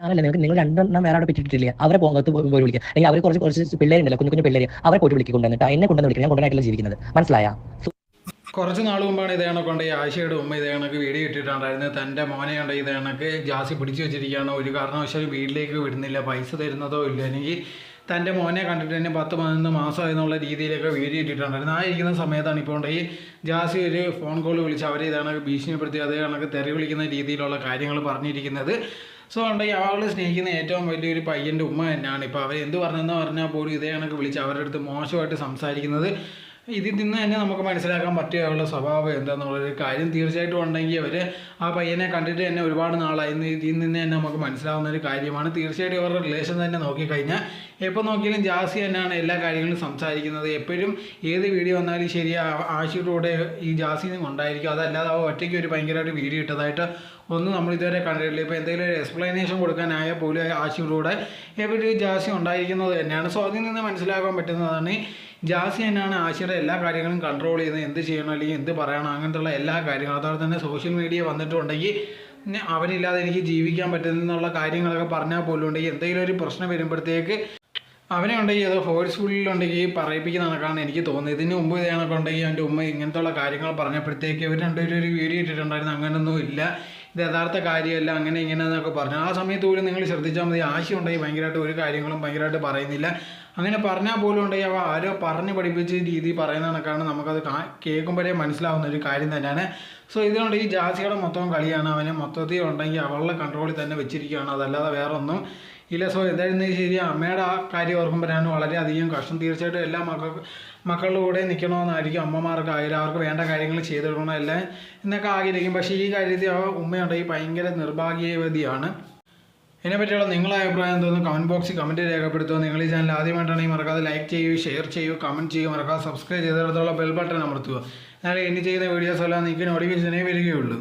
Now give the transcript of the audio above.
ഞാനല്ല നിങ്ങൾക്ക് നിങ്ങൾ രണ്ടെണ്ണം വേറെ അവിടെ പറ്റിയിട്ടില്ല അവരെ പോകത്ത് പോയി വിളിക്കുക അല്ലെങ്കിൽ അവർ കുറച്ച് കുറച്ച് പിള്ളേരുണ്ടല്ലോ കുഞ്ഞു കുഞ്ഞു പിള്ളേര് അവരെ പോയിട്ട് വിളിക്കൊണ്ടിട്ട് എന്നെ കൊണ്ടുവന്ന് വിളിക്കുക ഞാൻ കൊണ്ടായിട്ടല്ല ജീവിക്കുന്നത്. മനസ്സിലായ? കുറച്ച് നാൾ മുമ്പാണ് ഇത് കണക്കൊണ്ട് ഈ ആശയുടെ ഉമ്മ ഇത് കണക്ക് വീഡിയോ ഇട്ടിട്ടുണ്ടായിരുന്നു. തന്റെ മോനെ കണ്ട ഇത് കണക്ക് ജാസി പിടിച്ചു വെച്ചിരിക്കുകയാണ്. ഒരു കാരണവശാലും വീട്ടിലേക്ക് വിടുന്നില്ല. പൈസ തരുന്നതോ ഇല്ല. അല്ലെങ്കിൽ തന്റെ മോനെ കണ്ടിട്ട് തന്നെ പത്ത് പതിനൊന്ന് മാസം എന്നുള്ള രീതിയിലൊക്കെ വീഡിയോ ഇട്ടിട്ടുണ്ടായിരുന്നു. ആ ഇരിക്കുന്ന സമയത്താണ് ഇപ്പോൾ ഈ ജാസി ഒരു ഫോൺ കോൾ വിളിച്ച് അവരെ ഇതാണ് ഭീഷണിപ്പെടുത്തി അതേ കണക്ക് തെറി വിളിക്കുന്ന രീതിയിലുള്ള കാര്യങ്ങൾ പറഞ്ഞിരിക്കുന്നത്. സോ ഉണ്ടെങ്കിൽ അവളെ സ്നേഹിക്കുന്ന ഏറ്റവും വലിയൊരു പയ്യന്റെ ഉമ്മ തന്നെയാണ്. ഇപ്പോൾ അവർ എന്ത് പറഞ്ഞെന്ന് പറഞ്ഞാൽ പോലും ഇതേ കണക്ക് വിളിച്ച് അവരുടെ അടുത്ത് മോശമായിട്ട് സംസാരിക്കുന്നത് ഇതിൽ നിന്ന് തന്നെ നമുക്ക് മനസ്സിലാക്കാൻ പറ്റിയ അവളുടെ സ്വഭാവം എന്താണെന്നുള്ളൊരു കാര്യം തീർച്ചയായിട്ടും ഉണ്ടെങ്കിൽ അവർ ആ പയ്യനെ കണ്ടിട്ട് തന്നെ ഒരുപാട് നാളായി. ഇതിൽ നിന്ന് തന്നെ നമുക്ക് മനസ്സിലാവുന്ന ഒരു കാര്യമാണ്. തീർച്ചയായിട്ടും അവരുടെ റിലേഷൻ തന്നെ നോക്കിക്കഴിഞ്ഞാൽ എപ്പോൾ നോക്കിയാലും ജാസി തന്നെയാണ് എല്ലാ കാര്യങ്ങളും സംസാരിക്കുന്നത്. എപ്പോഴും ഏത് വീഡിയോ വന്നാലും ശരി ആ- ആഷിയുടെ കൂടെ ഈ ജാസി ഉണ്ടായിരിക്കും. അതല്ലാതെ അവ ഒറ്റയ്ക്ക് ഒരു ഭയങ്കരമായിട്ട് വീഡിയോ ഇട്ടതായിട്ട് ഒന്നും നമ്മൾ ഇതുവരെ കണ്ടിട്ടില്ല. ഇപ്പോൾ എന്തെങ്കിലും ഒരു എക്സ്പ്ലനേഷൻ കൊടുക്കാനായ പോലും ആശയുടെ കൂടെ എപ്പോഴും ജാസി ഉണ്ടായിരിക്കുന്നത് തന്നെയാണ്. സോ അതിൽ നിന്ന് മനസ്സിലാക്കാൻ പറ്റുന്നതാണ് ജാസി തന്നെയാണ് ആശയുടെ എല്ലാ കാര്യങ്ങളും കൺട്രോൾ ചെയ്യുന്നത് എന്ത് ചെയ്യണം അല്ലെങ്കിൽ എന്ത് പറയണം അങ്ങനത്തുള്ള എല്ലാ കാര്യങ്ങളും. അതോടെ തന്നെ സോഷ്യൽ മീഡിയ വന്നിട്ടുണ്ടെങ്കിൽ അവരില്ലാതെ എനിക്ക് ജീവിക്കാൻ പറ്റുന്നുള്ള കാര്യങ്ങളൊക്കെ പറഞ്ഞാൽ പോലും ഉണ്ടെങ്കിൽ എന്തെങ്കിലും ഒരു പ്രശ്നം വരുമ്പോഴത്തേക്ക് അവനെ ഉണ്ടെങ്കിൽ ഏതോ ഫോഴ്സ്ഫുള്ളിലുണ്ടെങ്കിൽ പറയിപ്പിക്കുന്ന കണക്കാണ് എനിക്ക് തോന്നുന്നത്. ഇതിന് മുമ്പ് ഇതാണൊക്കെ കണക്കുണ്ടെങ്കിൽ അവന്റെ ഉമ്മ ഇങ്ങനത്തുള്ള കാര്യങ്ങൾ പറഞ്ഞപ്പോഴത്തേക്ക് ഇവർ രണ്ടുപേരും ഒരു വീഡിയോ ഇട്ടിട്ടുണ്ടായിരുന്നു. അങ്ങനെയൊന്നും ഇല്ല. ഇത് യഥാർത്ഥ കാര്യമല്ല അങ്ങനെ ഇങ്ങനെ എന്നൊക്കെ പറഞ്ഞു. ആ സമയത്ത് പോലും നിങ്ങൾ ശ്രദ്ധിച്ചാൽ മതി. ആശയം ഉണ്ടെങ്കിൽ ഭയങ്കരമായിട്ട് ഒരു കാര്യങ്ങളും ഭയങ്കരമായിട്ട് പറയുന്നില്ല. അങ്ങനെ പറഞ്ഞാൽ പോലും ഉണ്ടെങ്കിൽ അവ ആരോ പറഞ്ഞ് പഠിപ്പിച്ച രീതി പറയുന്ന കണക്കാണ് നമുക്കത് കേൾക്കുമ്പോഴേ മനസ്സിലാവുന്ന ഒരു കാര്യം തന്നെയാണ്. സോ ഇതുകൊണ്ട് ഈ ജാസിയുടെ മൊത്തം കളിയാണ് അവനെ മൊത്തത്തിൽ ഉണ്ടെങ്കിൽ അവളുടെ കൺട്രോളിൽ തന്നെ വെച്ചിരിക്കുകയാണ്. അതല്ലാതെ വേറെ ഒന്നും ഇല്ല സോ എന്തായിരുന്നു ശരി. അമ്മയുടെ ആ കാര്യം ഓർക്കുമ്പോഴാണ് വളരെയധികം കഷ്ടം. തീർച്ചയായിട്ടും എല്ലാ മക്കൾക്ക് മക്കളുടെ കൂടെ നിൽക്കണമെന്നായിരിക്കും അമ്മമാർക്ക് ആയാലും അവർക്ക് വേണ്ട കാര്യങ്ങൾ ചെയ്തു കൊടുക്കണം എല്ലാം എന്നൊക്കെ ആഗ്രഹിക്കും. പക്ഷേ ഈ കാര്യത്തിൽ ആ ഉമ്മയുണ്ടെങ്കിൽ ഭയങ്കര നിർഭാഗ്യവതിയാണ്. ഇതിനെപ്പറ്റിയുള്ള നിങ്ങളുടെ അഭിപ്രായം തോന്നുന്നു കമന്റ് ബോക്സിൽ കമന്റ് രേഖപ്പെടുത്തുക. നിങ്ങൾ ഈ ചാനൽ ആദ്യമായിട്ടാണെങ്കിൽ മറക്കാതെ ലൈക്ക് ചെയ്യൂ ഷെയർ ചെയ്യൂ കമന്റ് ചെയ്യൂ. മറക്കാതെ സബ്സ്ക്രൈബ് ചെയ്തിടത്തോളം ബെൽ ബട്ടൺ അമർത്തുക. എന്നാൽ ഇനി ചെയ്യുന്ന വീഡിയോസ് എല്ലാം നിങ്ങൾക്ക് നോട്ടിഫിക്കേഷനേ വരികയുള്ളൂ.